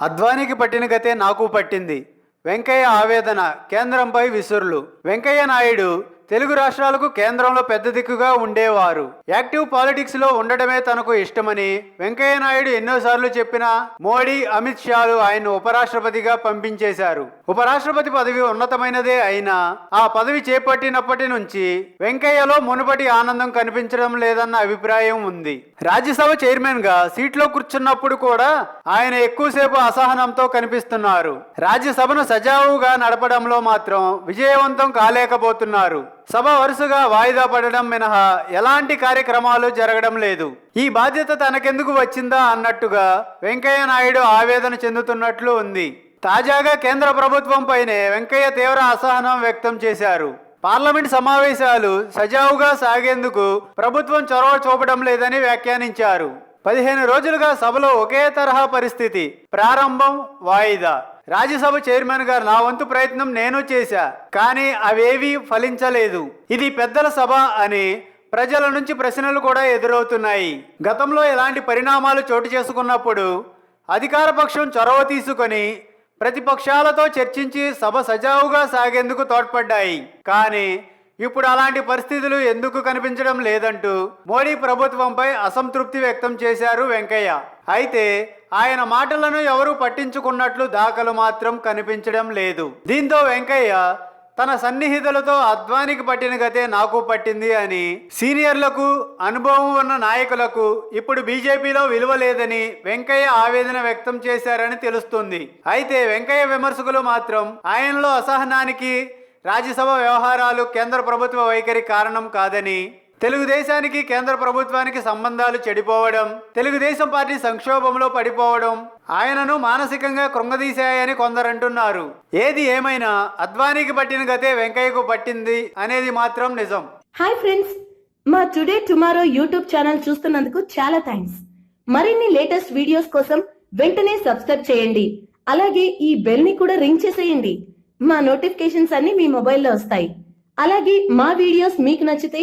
అద్వానికి పట్టిన గతే నాకు పట్టింది. వెంకయ్య ఆవేదన కేంద్రంపై విసురులు. వెంకయ్య నాయుడు తెలుగు రాష్ట్రాలకు కేంద్రంలో పెద్ద దిక్కుగా ఉండేవారు. యాక్టివ్ పాలిటిక్స్లో ఉండడమే తనకు ఇష్టమని వెంకయ్య నాయుడు ఎన్నోసార్లు చెప్పినా మోడీ అమిత్ షాలు ఆయన ఉపరాష్ట్రపతిగా పంపించేశారు. ఉపరాష్ట్రపతి పదవి ఉన్నతమైనదే అయినా ఆ పదవి చేపట్టినప్పటి నుంచి వెంకయ్యలో మునుపటి ఆనందం కనిపించడం లేదన్న అభిప్రాయం ఉంది. రాజ్యసభ చైర్మన్గా సీట్లో కూర్చున్నప్పుడు కూడా ఆయన ఎక్కువసేపు అసహనంతో కనిపిస్తున్నారు. రాజ్యసభను సజావుగా నడపడంలో మాత్రం విజయవంతం కాలేకపోతున్నారు. సభ వరుసగా వాయిదా పడడం మినహా ఎలాంటి కార్యక్రమాలు జరగడం లేదు. ఈ బాధ్యత తనకెందుకు వచ్చిందా అన్నట్టుగా వెంకయ్య నాయుడు ఆవేదన చెందుతున్నట్లు ఉంది. తాజాగా కేంద్ర ప్రభుత్వంపైనే వెంకయ్య తీవ్ర అసహనం వ్యక్తం చేశారు. పార్లమెంట్ సమావేశాలు సజావుగా సాగేందుకు ప్రభుత్వం చొరవ చూపడం లేదని వ్యాఖ్యానించారు. పదిహేను రోజులుగా సభలో ఒకే తరహా పరిస్థితి ప్రారంభం వాయిదా. రాజ్యసభ చైర్మన్ గారు నా వంతు ప్రయత్నం నేను చేశా కానీ అవేవీ ఫలించలేదు. ఇది పెద్దల సభ అని ప్రజల నుంచి ప్రశ్నలు కూడా ఎదురవుతున్నాయి. గతంలో ఎలాంటి పరిణామాలు చోటు చేసుకున్నప్పుడు అధికారపక్షం చొరవ తీసుకొని ప్రతిపక్షాలతో చర్చించి సభ సజావుగా సాగేందుకు తోడ్పడ్డాయి. కానీ ఇప్పుడు అలాంటి పరిస్థితులు ఎందుకు కనిపించడం లేదంటూ మోడీ ప్రభుత్వంపై అసంతృప్తి వ్యక్తం చేశారు వెంకయ్య. అయితే ఆయన మాటలను ఎవరూ పట్టించుకున్నట్లు దాఖలు మాత్రం కనిపించడం లేదు. దీంతో వెంకయ్య తన సన్నిహితులతో అద్వానికి పట్టిన గతే నాకు పట్టింది అని సీనియర్లకు అనుభవం ఉన్న నాయకులకు ఇప్పుడు బీజేపీలో విలువ లేదని వెంకయ్య ఆవేదన వ్యక్తం చేశారని తెలుస్తుంది. అయితే వెంకయ్య విమర్శకులు మాత్రం ఆయనలో అసహనానికి రాజ్యసభ వ్యవహారాలు కేంద్ర ప్రభుత్వ వైఖరి కారణం కాదని తెలుగుదేశానికి కేంద్ర ప్రభుత్వానికి సంబంధాలు చెడిపోవడం తెలుగుదేశం పార్టీ సంక్షోభంలో పడిపోవడం ఆయనను మానసికంగా కృంగదీశాయని కొందరంటున్నారు ఏది ఏమైనా అద్వానికి పట్టిన గతే వెంకయ్యకు పట్టింది అనేది మాత్రం నిజం. హాయ్ ఫ్రెండ్స్ మా టుడే టుమారో యూట్యూబ్ ఛానల్ చూస్తున్నందుకు చాలా థ్యాంక్స్ మరిన్ని లేటెస్ట్ వీడియోస్ కోసం వెంటనే సబ్స్క్రైబ్ చేయండి. అలాగే ఈ బెల్ని కూడా రింగ్ చేసేయండి. మా నోటిఫికేషన్స్ అన్ని మీ మొబైల్లో వస్తాయి. అలాగే మా వీడియోస్ మీకు నచ్చితే